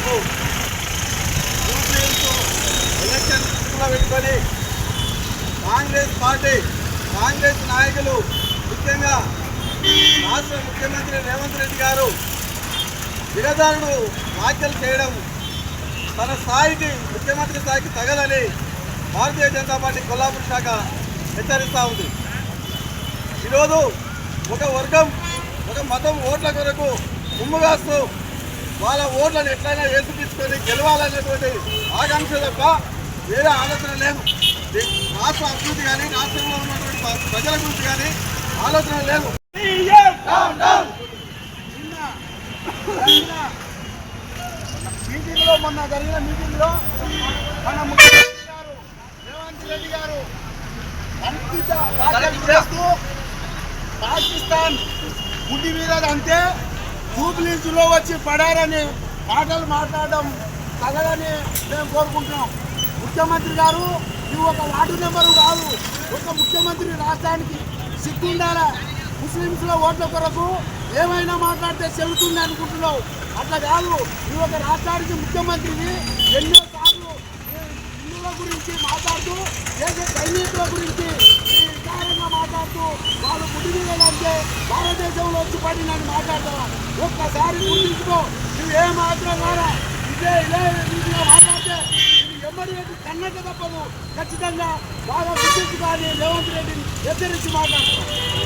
మటుకు ఎలక్షన్ పెట్టుకొని కాంగ్రెస్ పార్టీ కాంగ్రెస్ నాయకులు ముఖ్యంగా రాష్ట్ర ముఖ్యమంత్రి రేవంత్ రెడ్డి గారు దిగజారుడు వ్యాఖ్యలు చేయడం తన స్థాయికి ముఖ్యమంత్రి స్థాయికి తగదని భారతీయ జనతా పార్టీ కొల్లాపూర్ శాఖ హెచ్చరిస్తూ ఉంది. ఈరోజు ఒక వర్గం ఒక మతం ఓట్ల కొరకు ముమ్ముగాస్తూ వాళ్ళ ఓట్లను ఎట్లయినా వేసుపించుకొని గెలవాలనేటువంటి ఆకాంక్ష తప్ప వేరే ఆలోచన లేదు. రాష్ట్ర అభివృద్ధి కానీ రాష్ట్రంలో ఉన్నటువంటి ప్ర- ప్రజల గురించి కానీ ఆలోచన లేదు. మీటింగ్లో మొన్న జరిగిన మీటింగ్లో మన ముఖ్యమంత్రి గారు రేవంత్ రెడ్డి గారు పాకిస్తాన్ గుడ్డి మీద అంతే జూబ్లీస్లో వచ్చి పడారని మాటలు మాట్లాడడం తగదని మేము కోరుకుంటున్నాం. ముఖ్యమంత్రి గారు ఇవి ఒక వార్డు నెంబరు కాదు ఒక ముఖ్యమంత్రి రాష్ట్రానికి సిగ్గుండాల ముస్లింస్ల ఓట్ల కొరకు ఏమైనా మాట్లాడితే చెబుతుంది అనుకుంటున్నావు. అట్లా కాదు నువ్వు ఒక రాష్ట్రానికి ముఖ్యమంత్రిని ఎన్నోసార్లు హిందువుల గురించి మాట్లాడుతూ దేశ సైనికుల గురించి వాళ్ళు భారతదేశంలో వచ్చి పడి నన్ను మాట్లాడతావా? ఒక్కసారి గుర్తించుకో నువ్వు ఏ మాత్రం ద్వారా ఇదే ఇదే రీతిగా మాట్లాడితే ఇది ఎమ్మడి రెడ్డి కన్నట్ట తప్పదు. ఖచ్చితంగా బాగా గుర్తించుకోని రేవంత్ రెడ్డిని హెచ్చరించి మాట్లాడుతున్నాం